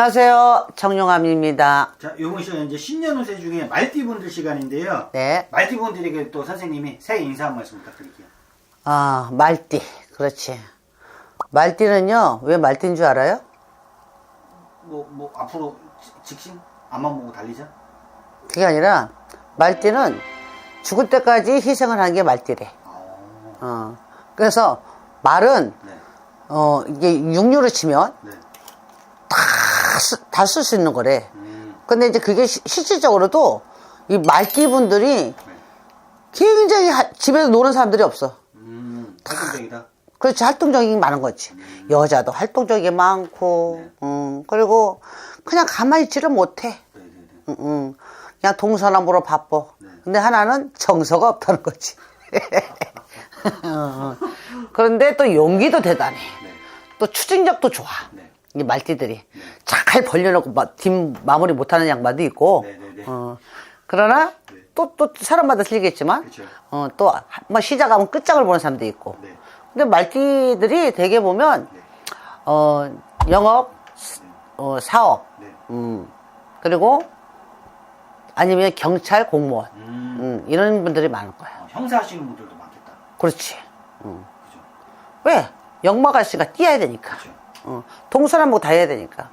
안녕하세요. 정용암입니다. 자, 요번 시간 이제 신년 운세 중에 말띠분들 시간인데요. 네. 말띠분들에게 또 선생님이 새해 인사 한 말씀 부탁드릴게요. 아, 말띠. 그렇지. 말띠는요, 왜 말띠인 줄 알아요? 뭐, 뭐, 앞으로 지- 직신? 앞만 보고 달리자? 그게 아니라, 말띠는 죽을 때까지 희생을 하는 게 말띠래. 어, 어. 그래서 말은, 네. 어, 이게 육류로 치면 네. 다 쓸 수 있는 거래. 음, 근데 이제 그게 시- 실질적으로도 이 말띠 분들이 네. 굉장히 하- 집에서 노는 사람들이 없어. 음, 활동적이다. 그렇지 활동적인 게 많은 거지 여자도 활동적인 게 많고 음, 그리고 그냥 가만히 있지를 못해 네, 네, 네. 음, 음. 그냥 동서남북으로 바빠 근데 하나는 정서가 없다는 거지 어, 그런데 또 용기도 대단해 네. 또 추진력도 좋아 네. 이 말띠들이 잘 벌려놓고 마- 뒷 마무리 못하는 양반도 있고 네, 네, 네. 어, 그러나 네. 또또 사람마다 틀리겠지만. 어, 또뭐 시작하면 끝장을 보는 사람도 있고 네. 근데 말띠들이 대개 보면 네. 어, 영업, 어, 사업, 네. 음, 그리고 아니면 경찰 공무원 음, 음, 이런 분들이 많을 거야. 어, 형사 하시는 분들도 많겠다. 그렇지. 음. 그죠? 왜? 역마가 있으니까 뛰어야 되니까. 그죠? 어, 동서남북 다 해야 되니까.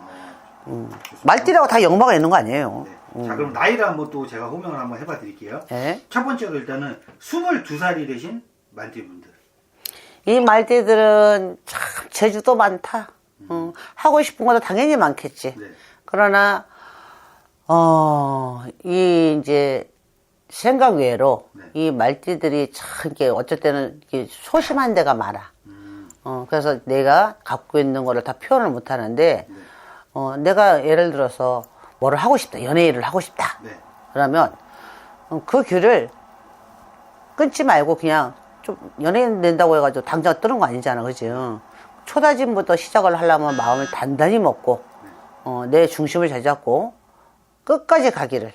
어, 좋습니다. 말띠라고 다 역마가 있는 거 아니에요. 네. 자, 그럼 나이를 한번 또 제가 호명을 한번 해봐 드릴게요. 예. 첫 번째로 일단은 22살이 되신 말띠분들. 이 말띠들은 참 재주도 많다. 어, 하고 싶은 것도 당연히 많겠지. 네. 그러나 어, 이 이제 생각 외로 네. 이 말띠들이 참 이게 어쩔 때는 이게 소심한 데가 많아. 음, 어, 그래서 내가 갖고 있는 거를 다 표현을 못 하는데 네. 어, 내가 예를 들어서 뭐를 하고 싶다. 연애 일을 하고 싶다. 네. 그러면 어, 그 길을 끊지 말고 그냥 좀 연예인 된다고 해가지고 당장 뜨는 거 아니잖아, 그지? 초다짐부터 시작을 하려면 마음을 단단히 먹고 어, 내 중심을 잘 잡고 끝까지 가기를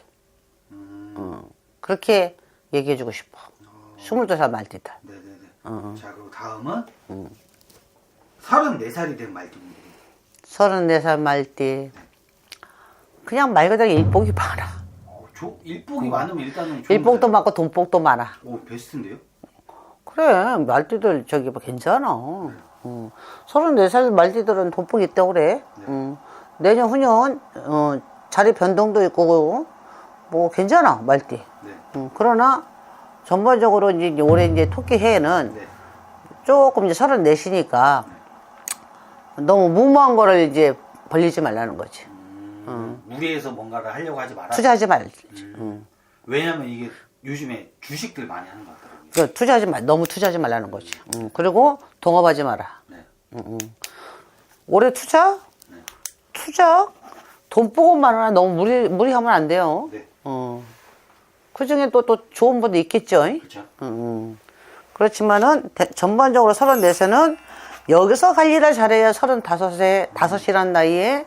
어, 그렇게 얘기해주고 싶어. 22살 말띠들. 네네네. 어, 자, 그리고 다음은 음. 34살이 된 말띠분들이. 34살 말띠. 그냥 말 그대로 일복이 많아. 어, 조, 일복이 많으면 일단은 좋은 일복도 거예요. 많고 돈복도 많아. 오, 베스트인데요? 그래, 말띠들 저기 뭐 괜찮아. 어. 34살 말띠들은 돈복이 있다고 그래. 음. 내년, 후년, 어, 자리 변동도 있고, 뭐 괜찮아, 말띠. 네. 음, 그러나 전반적으로 이제 올해 이제 토끼 해에는 네. 조금 이제 34시니까 너무 무모한 거를 이제 벌리지 말라는 거지. 음, 무리해서 뭔가를 하려고 하지 마라. 투자하지 말지. 음. 왜냐면 이게 요즘에 주식들 많이 하는 것 같더라고요. 그 투자하지 말, 너무 투자하지 말라는 거지. 음, 그리고 동업하지 마라. 네. 올해 투자? 네. 투자? 돈 보고만 하나 너무 무리, 무리하면 안 돼요. 네. 어. 그 중에 또, 또 좋은 분도 있겠죠. 잉? 그렇죠. 음, 음. 그렇지만은, 대- 전반적으로 34세는 여기서 관리를 잘해야 35세, 5이라는 나이에,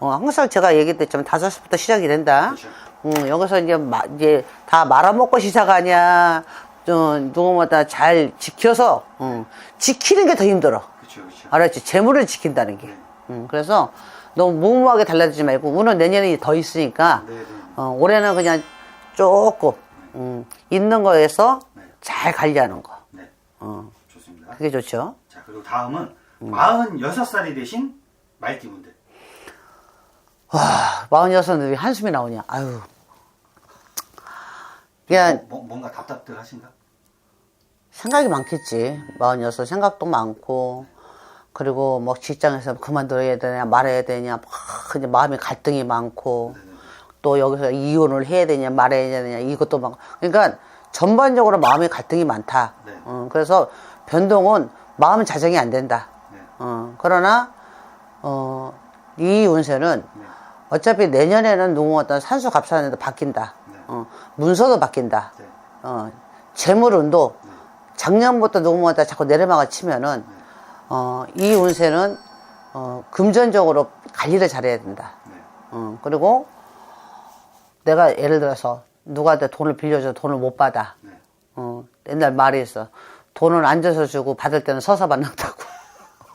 어, 항상 제가 얘기했지만 5시부터 시작이 된다. 그렇죠. 음, 여기서 이제, 마, 이제 다 말아먹고 시작하냐, 좀, 누구마다 잘 지켜서, 음, 지키는 게 더 힘들어. 그렇죠. 그렇죠. 알았지? 재물을 지킨다는 게. 음, 그래서 너무 무모하게 달라지지 말고, 운은 내년에 더 있으니까, 네, 네. 어, 올해는 그냥 조금, 음, 있는 거에서 네. 잘 관리하는 거. 네. 어, 좋습니다. 그게 좋죠. 자, 그리고 다음은 음. 46살이 되신 말띠분들. 와, 46은 왜 한숨이 나오냐. 아유. 그냥 뭐, 뭐, 뭔가 답답들 하신가? 생각이 많겠지. 46 생각도 많고, 그리고 뭐 직장에서 그만둬야 되냐, 말해야 되냐, 막 이제 마음에 갈등이 많고, 또 여기서 이혼을 해야 되냐, 말해야 되냐, 이것도 막. 그러니까 전반적으로 마음에 갈등이 많다. 네. 어, 그래서 변동은 마음 자정이 안 된다. 네. 어, 그러나, 어, 이 운세는 네. 어차피 내년에는 누구 어떤 산수 갑산에도 바뀐다. 네. 어, 문서도 바뀐다. 네. 어, 재물 운도 작년부터 누구마다 자꾸 내려막아 치면은, 어, 이 운세는, 어, 금전적으로 관리를 잘해야 된다. 네. 어, 그리고 내가 예를 들어서 누구한테 돈을 빌려줘 돈을 못 받아. 네. 어, 옛날 말이 있어. 돈은 앉아서 주고 받을 때는 서서 받는다고.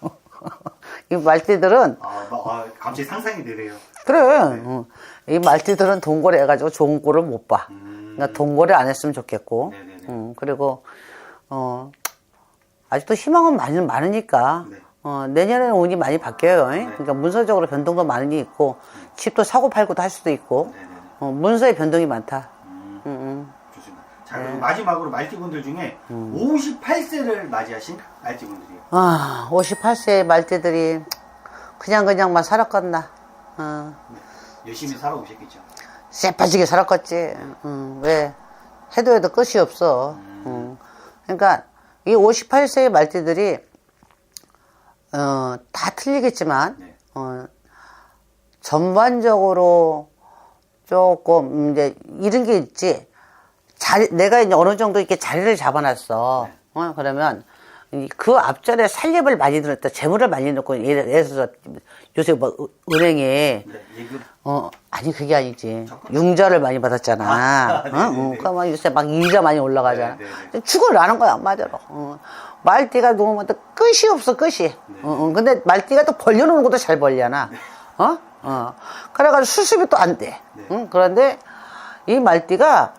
이 말띠들은 아, 막, 아, 갑자기 상상이 되네요. 그래. 어. 이 말띠들은 동거래 해가지고 좋은 꼴을 못 봐. 음. 그러니까 동거래 안 했으면 좋겠고. 네네네. 음, 그리고 어 아직도 희망은 많이 많으니까. 네. 어, 내년에는 운이 많이 바뀌어요. 그러니까 문서적으로 변동도 많이 있고 집도 사고 팔고도 할 수도 있고. 어, 문서에 변동이 많다. 음, 음, 음. 자, 네. 그리고 마지막으로 말띠분들 중에 음. 58세를 맞이하신 말띠분들이에요. 아, 58세의 말띠들이 그냥 그냥만 살았겠나. 어, 네. 열심히 살아오셨겠죠. 쎄빠지게 살았겠지. 음, 왜? 해도 해도 끝이 없어. 음. 그러니까 이 58세의 말띠들이 어, 다 틀리겠지만 네. 어, 전반적으로 조금 이제 이런 게 있지. 자리, 내가 이제 어느 정도 이렇게 자리를 잡아놨어. 어, 그러면 이그 앞전에 살림을 많이 들었다, 재물을 많이 넣고 예를 들어서 요새 뭐 은- 은행에 네. 어, 아니, 그게 아니지. 융자를 많이 받았잖아. 아, 어? 네네네. 어, 그러면 요새 막 이자 많이 올라가잖아. 죽어나는 거야, 한마디로. 어. 말띠가 놓으면 또 끝이 없어, 끝이. 어, 어. 근데 말띠가 또 벌려놓는 것도 잘 벌려나. 어? 어. 그래가지고 수습이 또 안 돼. 네. 응? 그런데 이 말띠가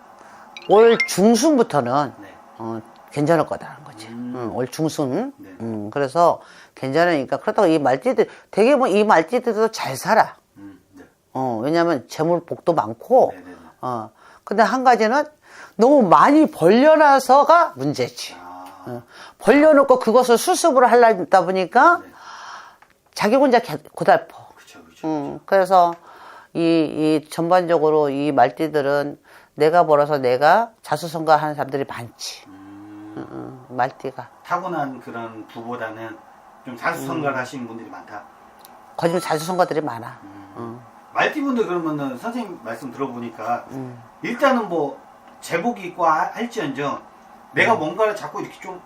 올 중순부터는 네. 어, 괜찮을 거다라는 거지. 응, 올 중순. 네. 음, 그래서 괜찮으니까. 그렇다고 이 말띠들, 되게 뭐 이 말띠들도 잘 살아. 음, 네. 어, 왜냐면 재물 복도 많고, 네네네. 어, 근데 한 가지는 너무 많이 벌려놔서가 문제지. 아, 어, 벌려놓고 그것을 수습을 하려다 보니까 네. 자기 혼자 개- 고달퍼. 그쵸, 그쵸. 음, 그래서 이, 이 전반적으로 이 말띠들은 내가 벌어서 내가 자수성가하는 사람들이 많지. 음, 음, 음, 말띠가. 타고난 그런 부보다는 좀 자수성가를 음. 하시는 분들이 많다. 거짓말 자수성가들이 많아. 음. 말띠분들 그러면은 선생님 말씀 들어보니까 일단은 뭐 제복이 있고 하- 할지언정 내가 뭔가를 자꾸 이렇게 좀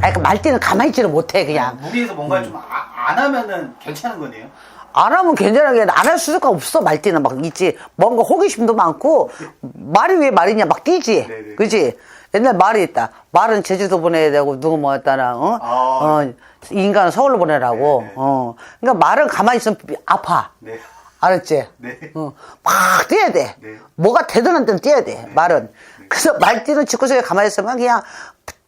아니, 그 말띠는 가만히 있지를 못해, 그냥. 무리해서 뭔가를 좀 안 하면은 괜찮은 거네요. 안 하면 괜찮하게 안 할 수가 없어 말띠는. 막 있지. 뭔가 호기심도 많고 말이 왜 말이냐 막 뛰지. 네네. 그지? 옛날 말이 있다. 말은 제주도 보내야 되고 누구 뭐 했다나 어? 아. 어 인간은 서울로 보내라고. 네네. 어. 그러니까 말은 가만히 있으면 아파. 네. 알았지? 네. 어, 막 뛰어야 돼. 네. 뭐가 되든 안 되든 뛰어야 돼 말은. 그래서 말띠는 집구석에 가만히 있으면 그냥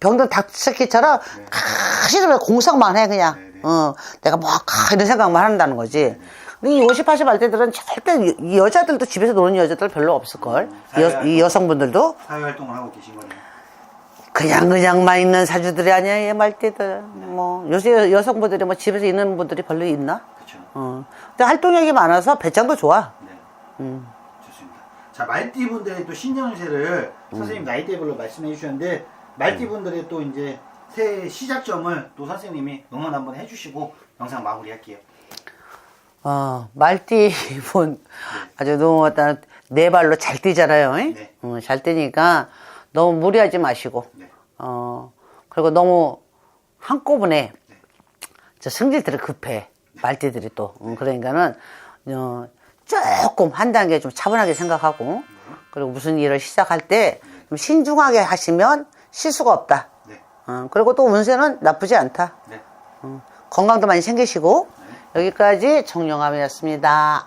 병든 닭새끼처럼 가시면 공상만 해 그냥 네, 네. 어, 내가 뭐 이런 생각만 한다는 거지. 근데 이 50, 80할 때들은 절대 이- 여자들도 집에서 노는 여자들 별로 없을걸. 음, 여. 이 여성분들도 사회활동을 하고 계신 거네요. 그냥 그냥만 있는 사주들이 아니야, 이 말띠들. 뭐, 요새 여성분들이 뭐 집에서 있는 분들이 별로 있나? 그렇죠. 어. 근데 활동력이 많아서 배짱도 좋아. 네. 음. 좋습니다. 자, 말띠분들의 또 신년세를 음. 선생님 나이대별로 말씀해 주셨는데 말띠분들의 또 이제 새해 시작점을 또 선생님이 응원 한번 해주시고 영상 마무리할게요. 어, 말띠 분 아주 너무 어떤 네 발로 잘 뛰잖아요. 잉? 네. 어, 잘 뛰니까 너무 무리하지 마시고, 네. 어, 그리고 너무 한꺼번에 저 승질들이 급해. 말띠들이 또. 음, 그러니까는, 어, 조금 한 단계 좀 차분하게 생각하고, 그리고 무슨 일을 시작할 때 좀 신중하게 하시면 실수가 없다. 네. 어, 그리고 또 운세는 나쁘지 않다. 네. 건강도 많이 챙기시고, 여기까지 정영함이었습니다.